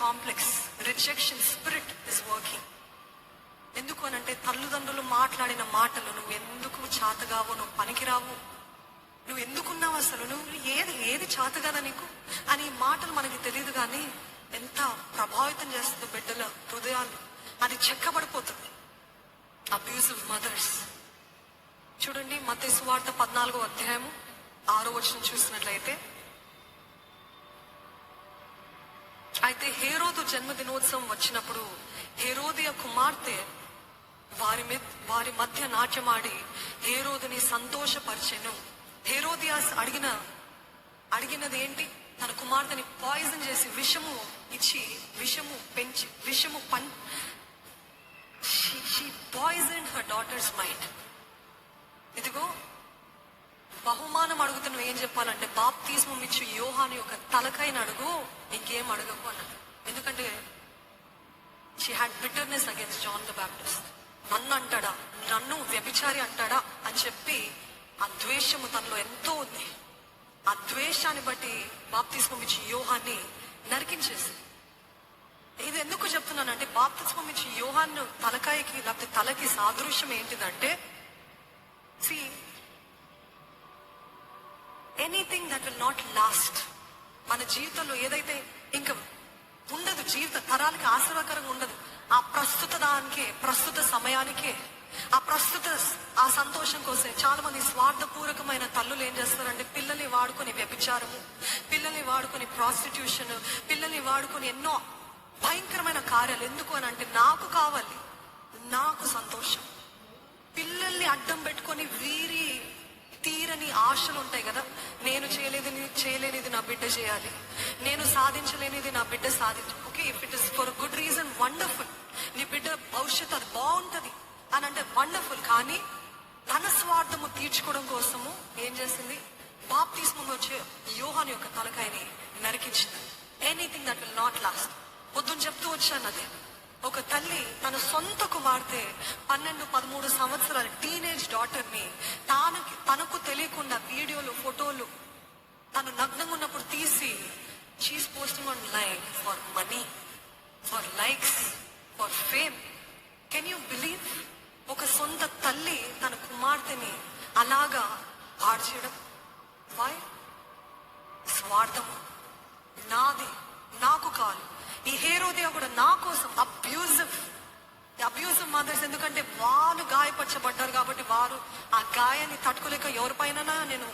Complex rejection spirit is working ఎందుకు అని అంటే తల్లిదండ్రులు మాట్లాడిన మాటలు నువ్వు ఎందుకు చాతగావు నువ్వు పనికిరావు? నువ్వు ఎందుకున్నావు అసలు? నువ్వు ఏది ఏది చాతగాదా నీకు? అని మాటలు మనకి తెలియదు కానీ ఎంత ప్రభావితం చేస్తుందో బిడ్డల హృదయాలు. అది చెక్కబడిపోతుంది. అబ్యూజివ్ మదర్స్ చూడండి మత సువార్త పద్నాలుగో అధ్యాయము ఆరో వచ్చిన చూసినట్లయితే అయితే హేరోదు జన్మదినోత్సవం వచ్చినప్పుడు హేరోదియ కుమార్తె వారి వారి మధ్య నాట్యమాడి హేరోదుని సంతోషపరిచెను. హేరోదియాస్ అడిగిన అడిగినది ఏంటి తన కుమార్తెని పాయిజన్ చేసి విషము ఇచ్చి విషము పెంచి విషము పం పాయిజన్ హర్ డాటర్స్ మైండ్. ఇదిగో బహుమానం అడుగుతూ ఏం చెప్పాలంటే బాప్తిస్మం ఇచ్చి యోహాని యొక్క తలకైన అడుగు ఇంకేం అడగకు అన్నది ఎందుకంటే she had bitterness against John the Baptist నన్ను అంటాడా నన్ను వ్యభిచారి అంటాడా? అని చెప్పి ఆ ద్వేషము తనలో ఎంతో ఉంది. ఆ ద్వేషాన్ని బట్టి బాప్తిస్మం ఇచ్చి యోహాన్ని నరికించేసి. ఇది ఎందుకు చెప్తున్నానంటే బాప్తిస్మం ఇచ్చి యోహాన్ని తలకాయకి లేకపోతే తలకి సాదృశ్యం ఏంటిదంటే see anything that will not last మన జీవితంలో ఏదైతే ఇంకా ఉండదు జీవిత తరాలకి ఆశీర్వాదకరంగా ఉండదు. ఆ ప్రస్తుత దానికే ప్రస్తుత సమయానికే ఆ ప్రస్తుత ఆ సంతోషం కోసం చాలా మంది స్వార్థపూర్వకమైన తల్లులు ఏం చేస్తారంటే పిల్లల్ని వాడుకొని వ్యభిచారము పిల్లల్ని వాడుకొని ప్రాస్టిట్యూషన్ పిల్లల్ని వాడుకొని ఎన్నో భయంకరమైన కార్యాలు. ఎందుకు అని అంటే నాకు కావాలి నాకు సంతోషం. పిల్లల్ని అడ్డం పెట్టుకొని వీరి ఆశలు ఉంటాయి కదా. నేను చేయలేదని చేయలేనిది నా బిడ్డ చేయాలి. నేను సాధించలేనిది నా బిడ్డ సాధించు okay if it is for good reason wonderful నీ బిడ్డ భవిష్యత్ అది బాగుంటది అని అంటే వండర్ఫుల్ కానీ తన స్వార్థము తీర్చుకోవడం కోసము ఏం చేసింది? బాప్తిస్మం వచ్చే యోహాన్ యొక్క తలకాయని నరికించింది. Anything that will not last పొద్దున్న చెప్తూ వచ్చాను అదే. ఒక తల్లి తన సొంత కుమార్తె పన్నెండు పదమూడు సంవత్సరాల టీనేజ్ డాటర్ని తాను ఉన్న వీడియోలు ఫోటోలు తను నగ్నంగా ఉన్నప్పుడు తీసి she's posting online for money for likes for fame can you believe ఒక సొంత తల్లి తన కుమార్తెని అలాగా పాడు వై స్వార్థము నాది నాకు కాదు. ఈ హేరోదియా కూడా నా కోసం అబ్యూజివ్ అబ్యూజివ్ మదర్స్ ఎందుకంటే వాళ్ళు గాయపరచబడ్డారు కాబట్టి వారు ఆ గాయాన్ని తట్టుకోలేక ఎవరిపైన నేను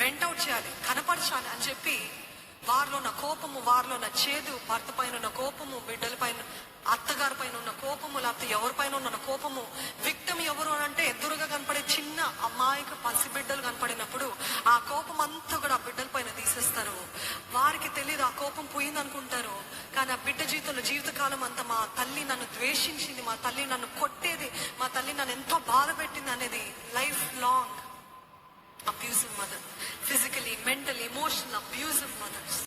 వెంటౌట్ చేయాలి కనపరచాలి అని చెప్పి వారిలో ఉన్న కోపము వారిలో ఉన్న చేదు భర్త పైన ఉన్న కోపము బిడ్డల పైన అత్తగారి పైన ఉన్న కోపము లేకపోతే ఎవరిపైన ఉన్న కోపము. విక్టమ్ ఎవరు అని అంటే ఎదురుగా కనపడే చిన్న అమాయక పసిబిడ్డలు కనపడినప్పుడు ఆ కోపం అంతా కూడా ఆ బిడ్డల పైన తీసేస్తారు. వారికి తెలియదు ఆ కోపం పోయింది అనుకుంటారు కానీ ఆ బిడ్డ జీవితంలో జీవితకాలం అంతా మా తల్లి నన్ను ద్వేషించింది మా తల్లి నన్ను కొట్టేది మా తల్లి నన్ను ఎంతో బాధ పెట్టింది అనేది